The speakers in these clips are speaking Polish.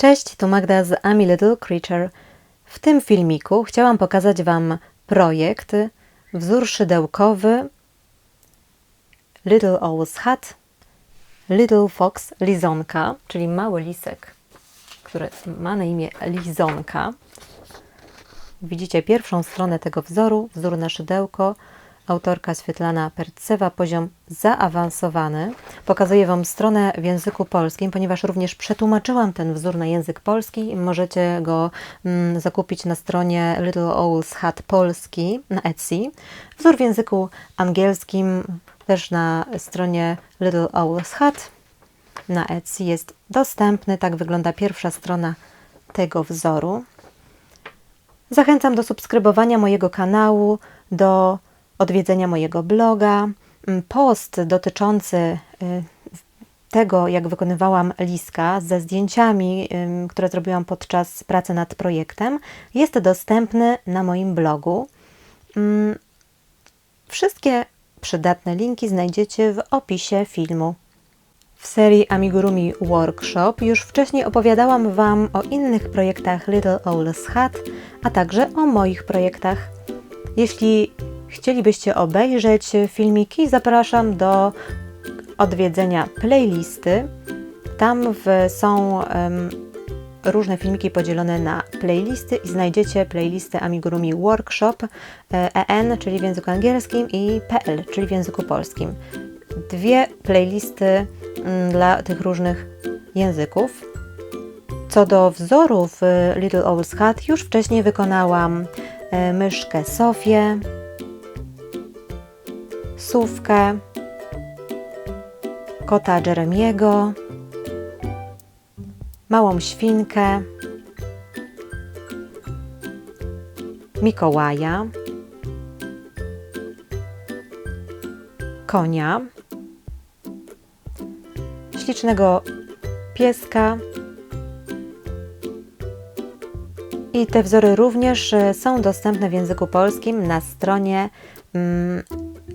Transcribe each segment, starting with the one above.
Cześć, tu Magda z Ami Little Creature. W tym filmiku chciałam pokazać Wam projekt, wzór szydełkowy Little Owl's Hat, Little Fox Lizonka, czyli mały lisek, który ma na imię Lizonka. Widzicie pierwszą stronę tego wzoru, wzór na szydełko, autorka Swietlana Percewa, poziom zaawansowany. Pokazuję Wam stronę w języku polskim, ponieważ również przetłumaczyłam ten wzór na język polski. Możecie go mm, zakupić na stronie Little Owl's Hat Polski na Etsy. Wzór w języku angielskim też na stronie Little Owl's Hat na Etsy jest dostępny. Tak wygląda pierwsza strona tego wzoru. Zachęcam do subskrybowania mojego kanału, do odwiedzenia mojego bloga. Post dotyczący y, tego, jak wykonywałam liska ze zdjęciami, które zrobiłam podczas pracy nad projektem, jest dostępny na moim blogu. Wszystkie przydatne linki znajdziecie w opisie filmu. W serii Amigurumi Workshop już wcześniej opowiadałam Wam o innych projektach Little Owl's Hat, a także o moich projektach. Jeśli chcielibyście obejrzeć filmiki, zapraszam do odwiedzenia playlisty. Tam w, są um, różne filmiki podzielone na playlisty i znajdziecie playlistę Amigurumi Workshop EN, czyli w języku angielskim i PL, czyli w języku polskim. Dwie playlisty mm, dla tych różnych języków. Co do wzorów Little Owl's Hat, już wcześniej wykonałam e, myszkę Sofię, Sówkę, kota Jeremiego, małą świnkę, Mikołaja, konia, ślicznego pieska. I te wzory również e, są dostępne w języku polskim na stronie mm,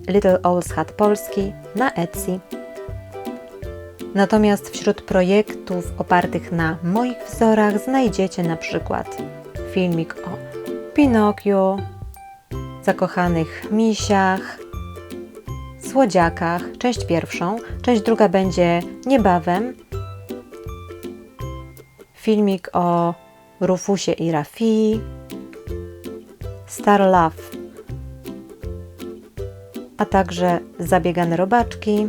Little Owl's Hat Polski na Etsy. Natomiast wśród projektów opartych na moich wzorach znajdziecie na przykład filmik o Pinokiu, zakochanych misiach, słodziakach, część pierwszą, część druga będzie niebawem. Filmik o Rufusie i Rafii, Star Love a także zabiegane robaczki.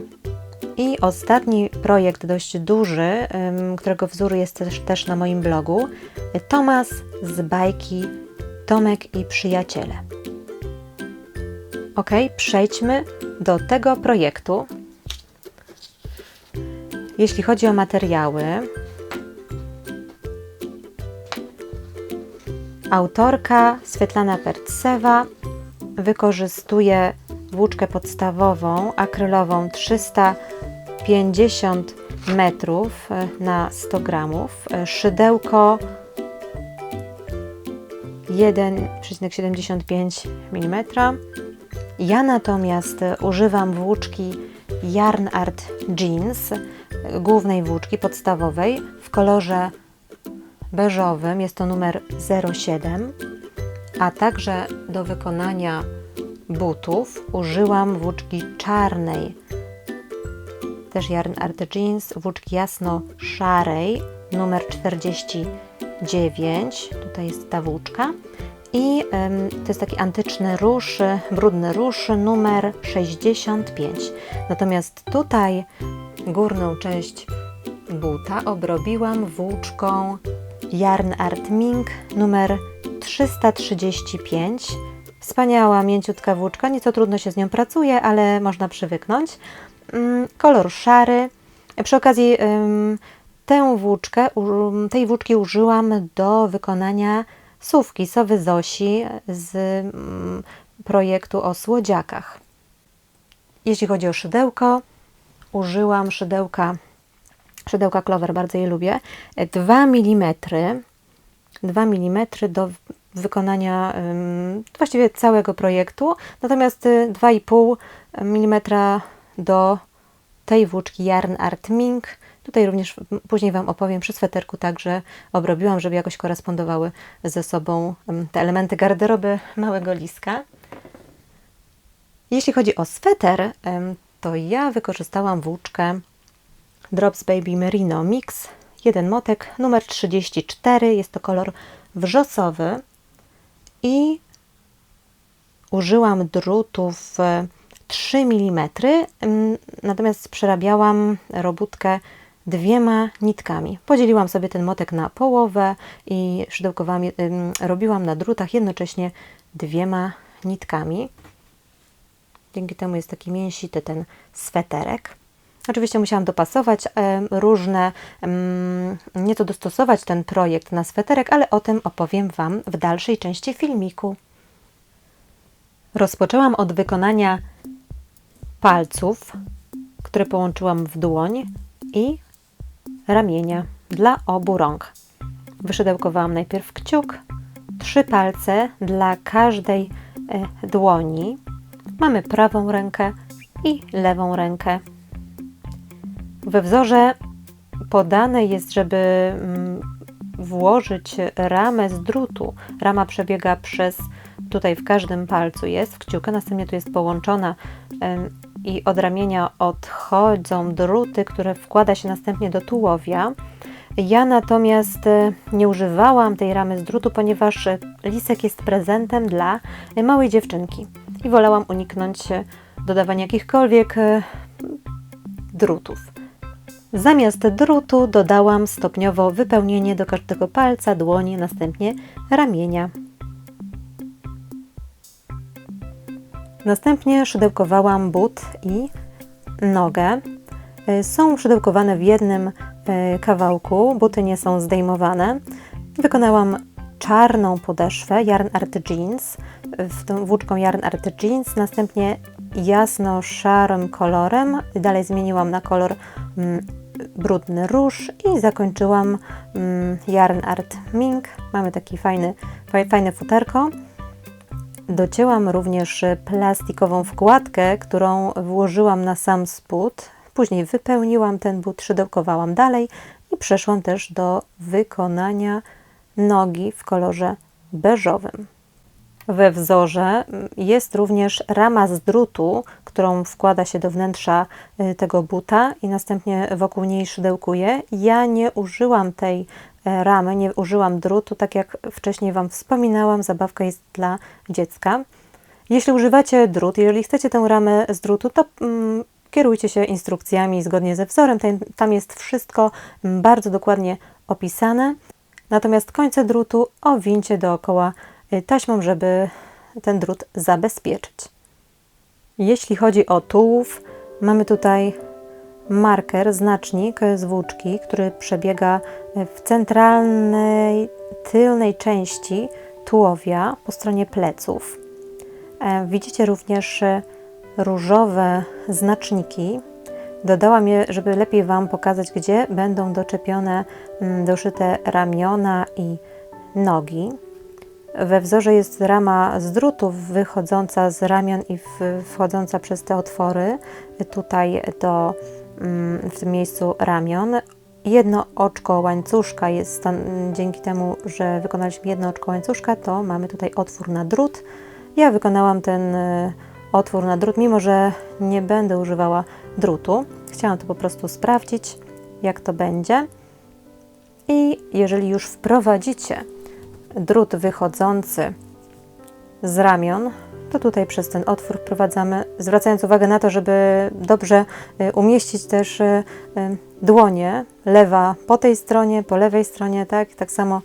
I ostatni projekt, dość duży, którego wzór jest też, też na moim blogu, Tomas z bajki Tomek i przyjaciele. Ok, przejdźmy do tego projektu. Jeśli chodzi o materiały, autorka Svetlana Pertsewa wykorzystuje włóczkę podstawową akrylową 350 metrów e, na 100 gramów, e, szydełko 1,75 mm. Ja natomiast używam włóczki Yarn Art Jeans, głównej włóczki podstawowej w kolorze beżowym, jest to numer 07, a także do wykonania butów. Użyłam włóczki czarnej, też Yarn Art Jeans, włóczki jasno-szarej, numer 49, tutaj jest ta włóczka. I ym, to jest taki antyczny róż, brudny róż, numer 65. Natomiast tutaj górną część buta obrobiłam włóczką Yarn Art Mink numer 335 Wspaniała, mięciutka włóczka, nieco trudno się z nią pracuje, ale można przywyknąć. Mm, kolor szary. Przy okazji tę włóczkę, tej włóczki użyłam do wykonania sówki Sowy Zosi z mm, projektu o słodziakach. Jeśli chodzi o szydełko, użyłam szydełka, szydełka Clover, bardzo je lubię, 2 mm, 2 mm do wykonania właściwie całego projektu, natomiast 2,5 y, mm do tej włóczki Yarn Art Mink. Tutaj również później Wam opowiem przy sweterku także obrobiłam, żeby jakoś korespondowały ze sobą te elementy garderoby małego liska. Jeśli chodzi o sweter, to ja wykorzystałam włóczkę Drops Baby Merino Mix, jeden motek, numer 34, jest to kolor wrzosowy i użyłam drutów e, 3 mm, natomiast przerabiałam robótkę dwiema nitkami. Podzieliłam sobie ten motek na połowę i szydełkowałam, robiłam na drutach jednocześnie dwiema nitkami. Dzięki temu jest taki mięsity ten sweterek. Oczywiście musiałam dopasować różne, nieco dostosować ten projekt na sweterek, ale o tym opowiem Wam w dalszej części filmiku. Rozpoczęłam od wykonania palców, które połączyłam w dłoń i ramienia dla obu rąk. Wyszydełkowałam najpierw kciuk, trzy palce dla każdej e, dłoni. Mamy prawą rękę i lewą rękę. We wzorze podane jest, żeby mm, włożyć ramę z drutu. Rama przebiega przez, tutaj w każdym palcu jest, w kciukę, następnie tu jest połączona i od ramienia odchodzą druty, które wkłada się następnie do tułowia. Ja natomiast e, nie używałam tej ramy z drutu, ponieważ e, lisek jest prezentem dla e, małej dziewczynki i wolałam uniknąć dodawania jakichkolwiek drutów. Zamiast drutu dodałam stopniowo wypełnienie do każdego palca, dłoni, następnie ramienia. Następnie szydełkowałam but i nogę. Y, Są szydełkowane w jednym y, kawałku, buty nie są zdejmowane. Wykonałam czarną podeszwę Yarn Art Jeans, w tą włóczką Yarn Art Jeans, następnie jasno-szarym kolorem, dalej zmieniłam na kolor mm, brudny róż i zakończyłam mm, Yarn Art Mink. Mamy taki fajny, faj- fajne futerko. Docięłam również plastikową wkładkę, którą włożyłam na sam spód. Później wypełniłam ten but, szydełkowałam dalej i przeszłam też do wykonania nogi w kolorze beżowym. We wzorze jest również rama z drutu, którą wkłada się do wnętrza y, tego buta i następnie wokół niej szydełkuję. Ja nie użyłam tej e, ramy, nie użyłam drutu, tak jak wcześniej Wam wspominałam, zabawka jest dla dziecka. Jeśli używacie drut, jeżeli chcecie tę ramę z drutu, to mm, kierujcie się instrukcjami zgodnie ze wzorem. Tam jest wszystko mm, bardzo dokładnie opisane. Natomiast końce drutu owincie dookoła taśmą, żeby ten drut zabezpieczyć. Jeśli chodzi o tułów, mamy tutaj marker, znacznik z włóczki, który przebiega w centralnej, tylnej części tułowia po stronie pleców. E, Widzicie również e, różowe znaczniki. Dodałam je, żeby lepiej Wam pokazać, gdzie będą doczepione, mm, doszyte ramiona i nogi. We wzorze jest rama z drutów wychodząca z ramion i wchodząca przez te otwory tutaj do, mm, w tym miejscu ramion. Jedno oczko łańcuszka jest dzięki temu, że wykonaliśmy jedno oczko łańcuszka, to mamy tutaj otwór na drut. Ja wykonałam ten y, otwór na drut, mimo że nie będę używała drutu. Chciałam to po prostu sprawdzić, jak to będzie. I jeżeli już wprowadzicie drut wychodzący z ramion, to tutaj przez ten otwór wprowadzamy, zwracając uwagę na to, żeby dobrze y, umieścić też y, y, dłonie, lewa po tej stronie, po lewej stronie, tak, tak samo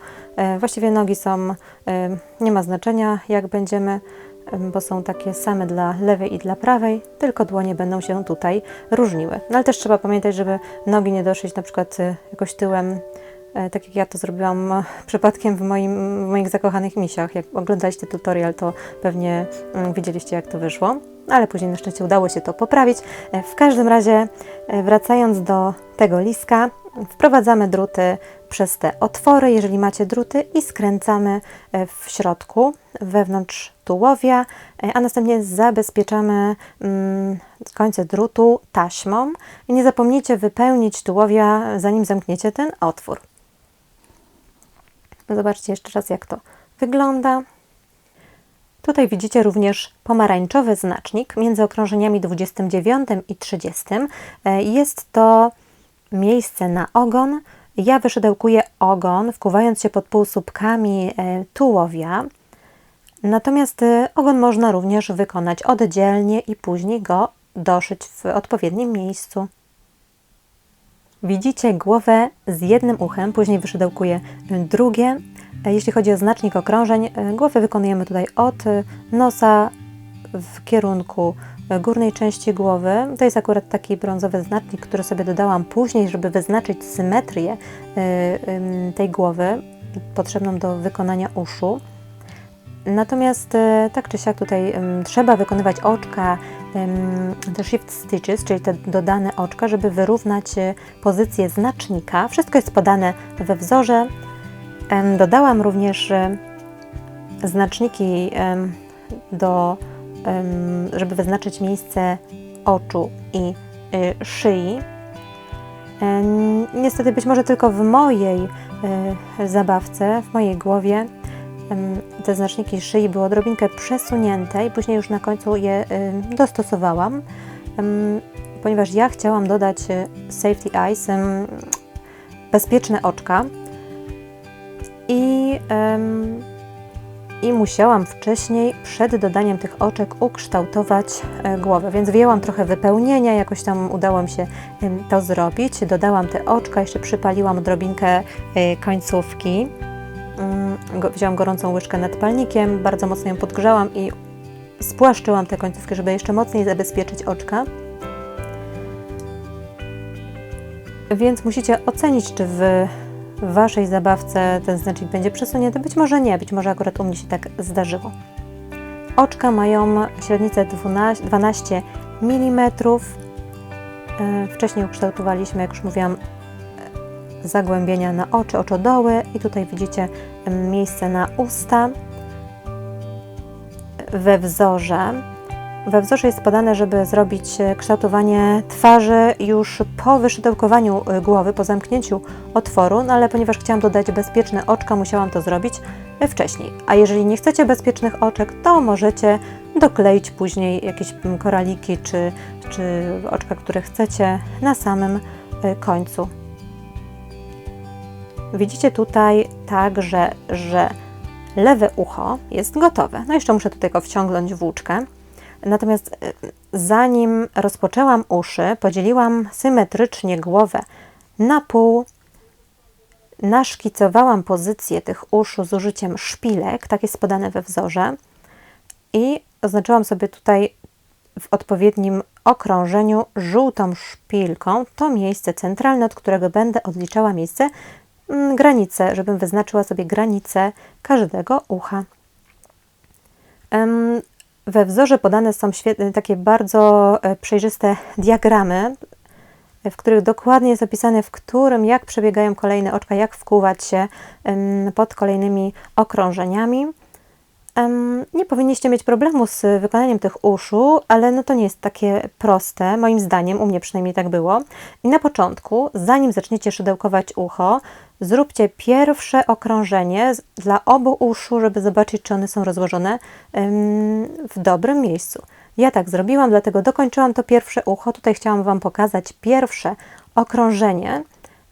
właściwie nogi są, nie ma znaczenia jak będziemy, bo są takie same dla lewej i dla prawej, tylko dłonie będą się tutaj różniły. No ale też trzeba pamiętać, żeby nogi nie doszyć na przykład jakoś tyłem tak jak ja to zrobiłam e, przypadkiem w, moim, w moich zakochanych misiach. Jak oglądaliście tutorial, to pewnie mm, widzieliście, jak to wyszło, ale później na szczęście udało się to poprawić. E, W każdym razie, e, wracając do tego liska, wprowadzamy druty przez te otwory, jeżeli macie druty, i skręcamy e, w środku, wewnątrz tułowia, e, a następnie zabezpieczamy mm, końce drutu taśmą. I nie zapomnijcie wypełnić tułowia, zanim zamkniecie ten otwór. Zobaczcie jeszcze raz, jak to wygląda. Tutaj widzicie również pomarańczowy znacznik między okrążeniami 29 i 30. E, Jest to miejsce na ogon. Ja wyszydełkuję ogon, wkuwając się pod półsłupkami e, tułowia. Natomiast e, ogon można również wykonać oddzielnie i później go doszyć w odpowiednim miejscu. Widzicie głowę z jednym uchem, później wyszydełkuję drugie. Jeśli chodzi o znacznik okrążeń, głowę wykonujemy tutaj od nosa w kierunku górnej części głowy. To jest akurat taki brązowy znacznik, który sobie dodałam później, żeby wyznaczyć symetrię e, em, tej głowy potrzebną do wykonania uszu. Natomiast e, tak czy siak tutaj trzeba wykonywać oczka, te shift stitches, czyli te dodane oczka, żeby wyrównać e, pozycję znacznika. Wszystko jest podane we wzorze. Dodałam również e, znaczniki do, żeby wyznaczyć miejsce oczu i szyi. Niestety być może tylko w mojej zabawce, w mojej głowie te znaczniki szyi były odrobinkę przesunięte i później już na końcu je dostosowałam, ponieważ ja chciałam dodać y, safety eyes, bezpieczne oczka i, i musiałam wcześniej przed dodaniem tych oczek ukształtować e, głowę, więc wyjęłam trochę wypełnienia, jakoś tam udało mi się to zrobić. Dodałam te oczka, jeszcze przypaliłam odrobinkę e, końcówki. Wzięłam gorącą łyżkę nad palnikiem, bardzo mocno ją podgrzałam i spłaszczyłam te końcówki, żeby jeszcze mocniej zabezpieczyć oczka. Więc musicie ocenić, czy w Waszej zabawce ten znacznik będzie przesunięty. Być może nie, być może akurat u mnie się tak zdarzyło. Oczka mają średnicę 12, 12 mm. Wcześniej ukształtowaliśmy, jak już mówiłam, e, zagłębienia na oczy, oczodoły i tutaj widzicie miejsce na usta. We wzorze we wzorze jest podane, żeby zrobić kształtowanie twarzy już po wyszydełkowaniu głowy, po zamknięciu otworu, no ale ponieważ chciałam dodać bezpieczne oczka, musiałam to zrobić wcześniej. A jeżeli nie chcecie bezpiecznych oczek, to możecie dokleić później jakieś koraliki czy, czy oczka, które chcecie na samym e, końcu. Widzicie tutaj także, że lewe ucho jest gotowe. No jeszcze muszę tutaj go wciągnąć w włóczkę. Natomiast e, zanim rozpoczęłam uszy, podzieliłam symetrycznie głowę na pół, naszkicowałam pozycję tych uszu z użyciem szpilek, tak jest podane we wzorze, i oznaczyłam sobie tutaj w odpowiednim okrążeniu żółtą szpilką to miejsce centralne, od którego będę odliczała miejsce, mm, granicę, żebym wyznaczyła sobie granicę każdego ucha. We wzorze podane są świetne, takie bardzo e, przejrzyste diagramy, w których dokładnie jest opisane, w którym, jak przebiegają kolejne oczka, jak wkuwać się pod kolejnymi okrążeniami. Nie powinniście mieć problemu z wykonaniem tych uszu, ale no to nie jest takie proste, moim zdaniem, u mnie przynajmniej tak było. I na początku, zanim zaczniecie szydełkować ucho, zróbcie pierwsze okrążenie dla obu uszu, żeby zobaczyć, czy one są rozłożone w dobrym miejscu. Ja tak zrobiłam, dlatego dokończyłam to pierwsze ucho. Tutaj chciałam Wam pokazać pierwsze okrążenie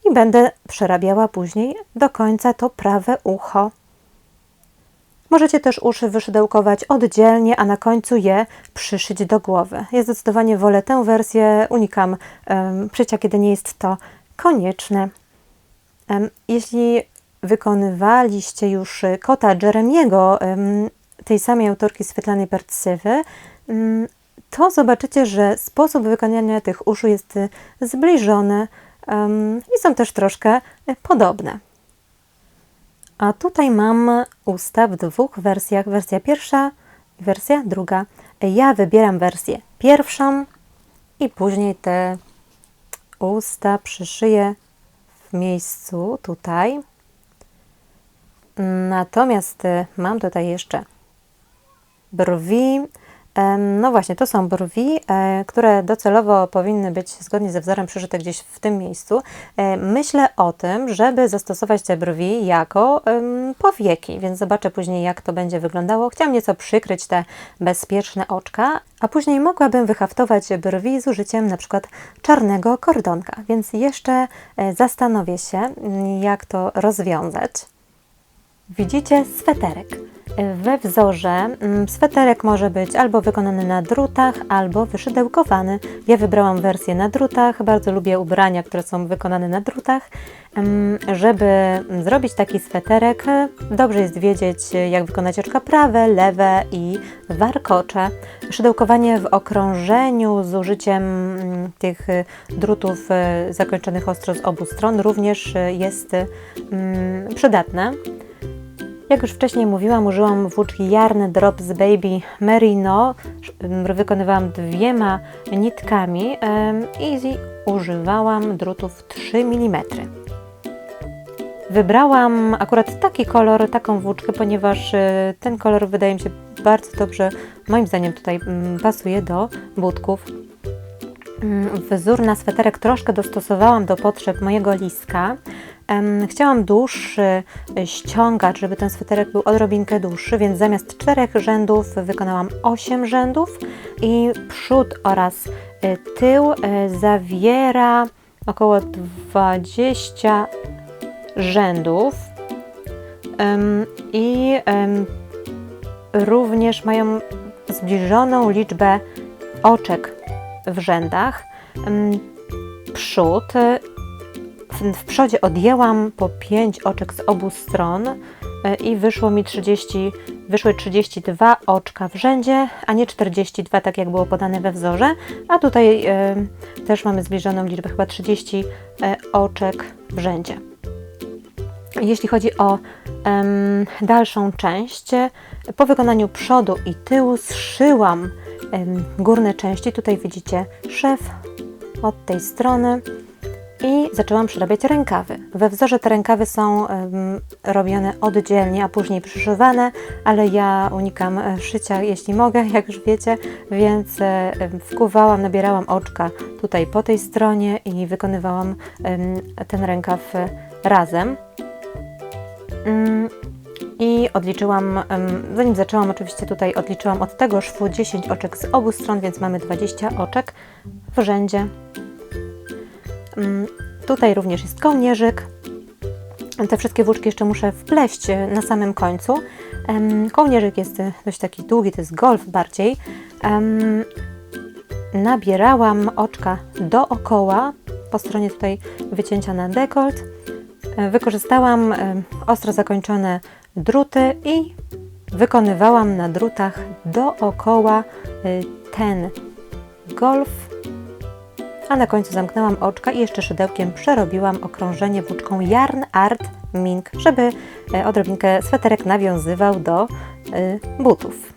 i będę przerabiała później do końca to prawe ucho. Możecie też uszy wyszydełkować oddzielnie, a na końcu je przyszyć do głowy. Ja zdecydowanie wolę tę wersję, unikam um, przycia, kiedy nie jest to konieczne. Jeśli wykonywaliście już y, kota Jeremiego, em, tej samej autorki Swytlanej Percywy, mm, to zobaczycie, że sposób wykonania tych uszu jest y, zbliżony i są też troszkę y, podobne. A tutaj mam usta w dwóch wersjach. Wersja pierwsza i wersja druga. Ja wybieram wersję pierwszą i później te usta przyszyję w miejscu tutaj. Natomiast y, mam tutaj jeszcze brwi. No właśnie, to są brwi, e, które docelowo powinny być zgodnie ze wzorem przyszyte gdzieś w tym miejscu. E, Myślę o tym, żeby zastosować te brwi jako powieki, więc zobaczę później, jak to będzie wyglądało. Chciałam nieco przykryć te bezpieczne oczka, a później mogłabym wyhaftować brwi z użyciem na przykład czarnego kordonka, więc jeszcze e, zastanowię się, jak to rozwiązać. Widzicie sweterek. We wzorze mm, sweterek może być albo wykonany na drutach, albo wyszydełkowany. Ja wybrałam wersję na drutach. Bardzo lubię ubrania, które są wykonane na drutach. Em, Żeby zrobić taki sweterek, dobrze jest wiedzieć, jak wykonać oczka prawe, lewe i warkocze. Szydełkowanie w okrążeniu z użyciem mm, tych y, drutów y, zakończonych ostro z obu stron również y, jest mm, przydatne. Jak już wcześniej mówiłam, użyłam włóczki Yarn Drops Baby Merino. Wykonywałam dwiema nitkami i używałam drutów 3 mm. Wybrałam akurat taki kolor, taką włóczkę, ponieważ e, ten kolor wydaje mi się bardzo dobrze, moim zdaniem tutaj pasuje do budków. Wzór na sweterek troszkę dostosowałam do potrzeb mojego liska. Chciałam dłuższy ściągacz, żeby ten sweterek był odrobinkę dłuższy, więc zamiast czterech rzędów wykonałam 8 rzędów i przód oraz y, tył y, zawiera około 20 rzędów i również mają zbliżoną liczbę oczek w rzędach. Przód y, w, przodzie odjęłam po 5 oczek z obu stron e, i wyszło mi 30, wyszły 32 oczka w rzędzie, a nie 42, tak jak było podane we wzorze. A tutaj e, też mamy zbliżoną liczbę, chyba 30 e, oczek w rzędzie. Jeśli chodzi o em, dalszą część, po wykonaniu przodu i tyłu zszyłam em, górne części. Tutaj widzicie szef od tej strony i zaczęłam przerabiać rękawy. We wzorze te rękawy są em, robione oddzielnie, a później przyszywane, ale ja unikam e, szycia, jeśli mogę, jak już wiecie, więc e, wkuwałam, nabierałam oczka tutaj po tej stronie i wykonywałam em, ten rękaw e, razem. Mm, I odliczyłam, zanim zaczęłam, oczywiście tutaj odliczyłam od tego szwu 10 oczek z obu stron, więc mamy 20 oczek w rzędzie. Mm, Tutaj również jest kołnierzyk. Te wszystkie włóczki jeszcze muszę wpleść e, na samym końcu. Kołnierzyk jest e, dość taki długi, to jest golf bardziej. Nabierałam oczka dookoła, po stronie tutaj wycięcia na dekolt. E, Wykorzystałam ostro zakończone druty i wykonywałam na drutach dookoła ten golf a na końcu zamknęłam oczka i jeszcze szydełkiem przerobiłam okrążenie włóczką Yarn Art Mink, żeby e, odrobinkę sweterek nawiązywał do y, butów.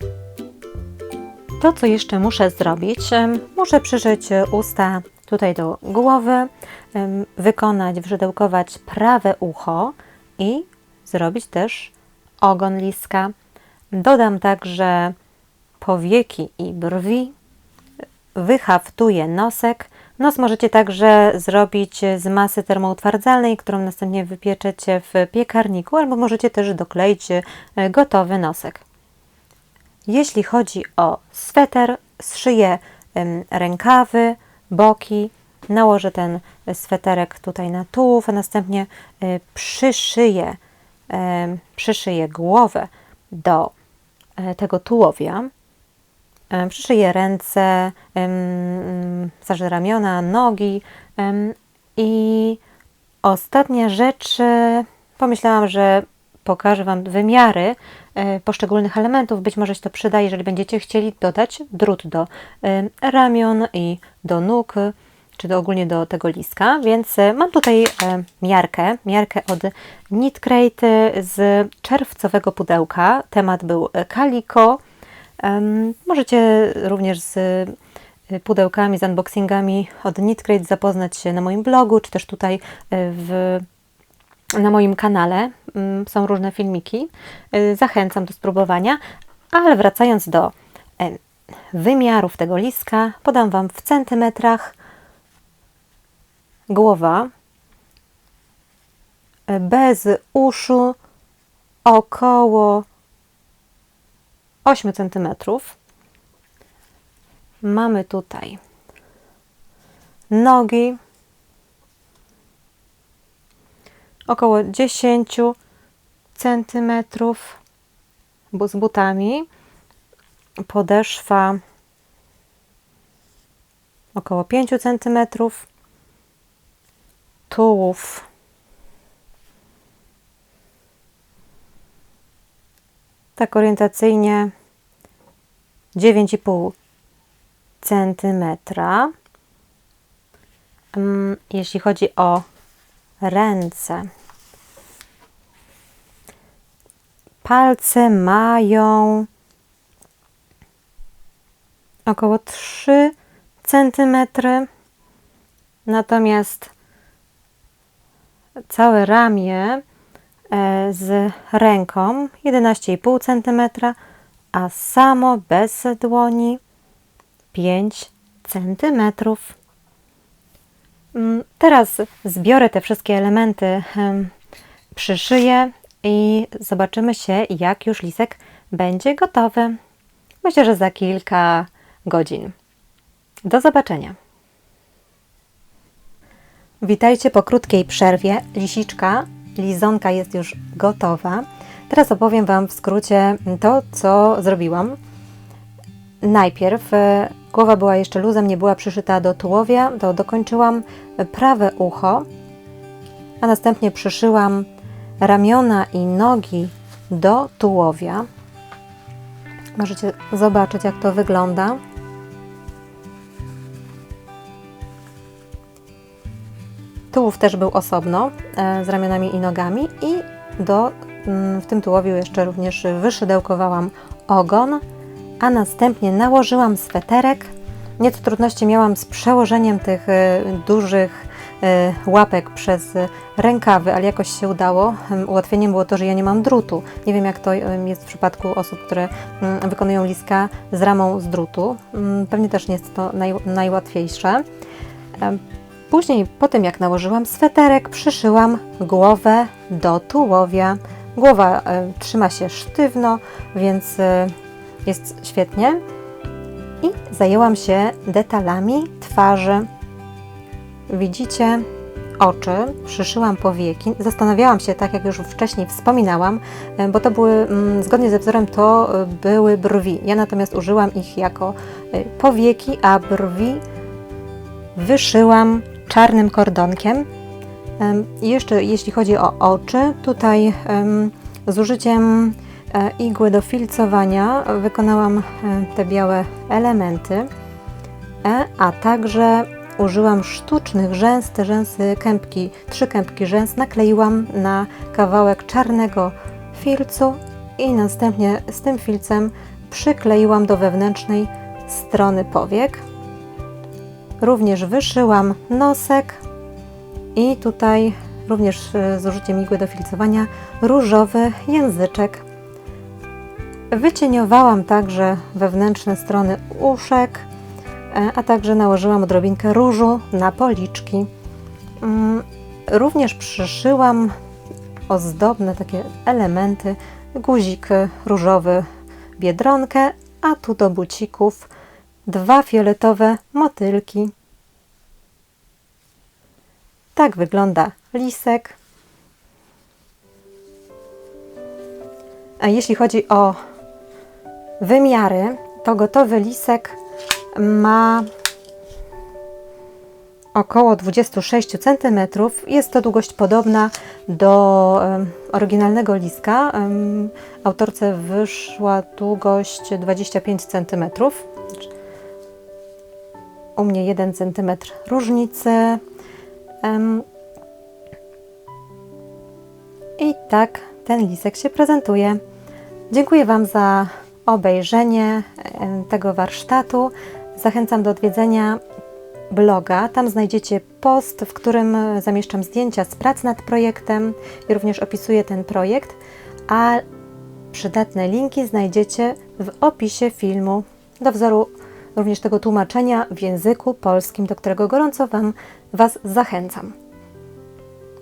To, co jeszcze muszę zrobić, muszę przyszyć e, usta tutaj do głowy, wykonać, wrzydełkować prawe ucho i zrobić też ogon liska. Dodam także powieki i brwi, wyhaftuję nosek. Nos możecie także zrobić z masy termoutwardzalnej, którą następnie wypieczecie w piekarniku, albo możecie też dokleić e, gotowy nosek. Jeśli chodzi o sweter, zszyję rękawy, boki, nałożę ten sweterek tutaj na tułów, a następnie e, przyszyję, przyszyję głowę do e, tego tułowia. Przyszyję ręce, zaże ramiona, nogi i ostatnia rzecz, pomyślałam, że pokażę Wam wymiary e, poszczególnych elementów. Być może się to przyda, jeżeli będziecie chcieli dodać drut do ramion i do nóg, czy do, ogólnie do tego liska. Więc e, mam tutaj e, miarkę, miarkę od Knit Crate z czerwcowego pudełka. Temat był kaliko. Możecie również z y, pudełkami, z unboxingami od Knitcrate zapoznać się na moim blogu, czy też tutaj y, w, na moim kanale. Mm, Są różne filmiki. Y, Zachęcam do spróbowania. Ale wracając do wymiarów tego liska, podam Wam w centymetrach głowa bez uszu około 8 cm. Mamy tutaj nogi około 10 cm, z butami podeszwa około 5 cm, tułów tak orientacyjnie 9,5 centymetra. Mm, Jeśli chodzi o ręce, palce mają około 3 centymetry, natomiast całe ramię z ręką 11,5 cm, a samo bez dłoni 5 cm. Mm, Teraz zbiorę te wszystkie elementy, em, przyszyję i zobaczymy się, jak już lisek będzie gotowy. Myślę, że za kilka godzin. Do zobaczenia. Witajcie po krótkiej przerwie. Lisiczka, lizonka jest już gotowa. Teraz opowiem Wam w skrócie to, co zrobiłam. Najpierw e, głowa była jeszcze luzem, nie była przyszyta do tułowia, to dokończyłam prawe ucho, a następnie przyszyłam ramiona i nogi do tułowia. Możecie zobaczyć, jak to wygląda. Tułów też był osobno, e, z ramionami i nogami i do, mm, w tym tułowiu jeszcze również wyszydełkowałam ogon, a następnie nałożyłam sweterek. Nieco trudności miałam z przełożeniem tych e, dużych e, łapek przez rękawy, ale jakoś się udało. Em, Ułatwieniem było to, że ja nie mam drutu. Nie wiem, jak to jest w przypadku osób, które mm, wykonują liska z ramą z drutu. Mm, Pewnie też nie jest to naj, najłatwiejsze. Później, po tym jak nałożyłam sweterek, przyszyłam głowę do tułowia. Głowa e, trzyma się sztywno, więc e, jest świetnie. I zajęłam się detalami twarzy. Widzicie oczy, przyszyłam powieki. Zastanawiałam się, tak jak już wcześniej wspominałam, e, bo to były, mm, zgodnie ze wzorem, to były brwi. Ja natomiast użyłam ich jako powieki, a brwi wyszyłam czarnym kordonkiem. Em, I jeszcze jeśli chodzi o oczy, tutaj z użyciem e, igły do filcowania wykonałam e, te białe elementy, e, a także użyłam sztucznych rzęs, te rzęsy kępki, trzy kępki rzęs nakleiłam na kawałek czarnego filcu i następnie z tym filcem przykleiłam do wewnętrznej strony powiek. Również wyszyłam nosek i tutaj również e, z użyciem igły do filcowania różowy języczek. Wycieniowałam także wewnętrzne strony uszek, e, a także nałożyłam odrobinkę różu na policzki. Mm, Również przyszyłam ozdobne takie elementy, guzik różowy, biedronkę, a tu do bucików dwa fioletowe motylki. Tak wygląda lisek. A jeśli chodzi o wymiary, to gotowy lisek ma około 26 cm. Jest to długość podobna do oryginalnego liska. Autorce wyszła długość 25 cm. U mnie 1 cm różnicy. I tak ten lisek się prezentuje. Dziękuję Wam za obejrzenie tego warsztatu. Zachęcam do odwiedzenia bloga. Tam znajdziecie post, w którym zamieszczam zdjęcia z prac nad projektem i również opisuję ten projekt, a przydatne linki znajdziecie w opisie filmu do wzoru również tego tłumaczenia w języku polskim, do którego gorąco Wam, Was zachęcam.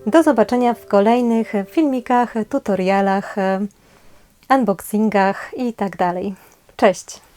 Do zobaczenia w kolejnych filmikach, tutorialach, unboxingach i tak dalej. Cześć!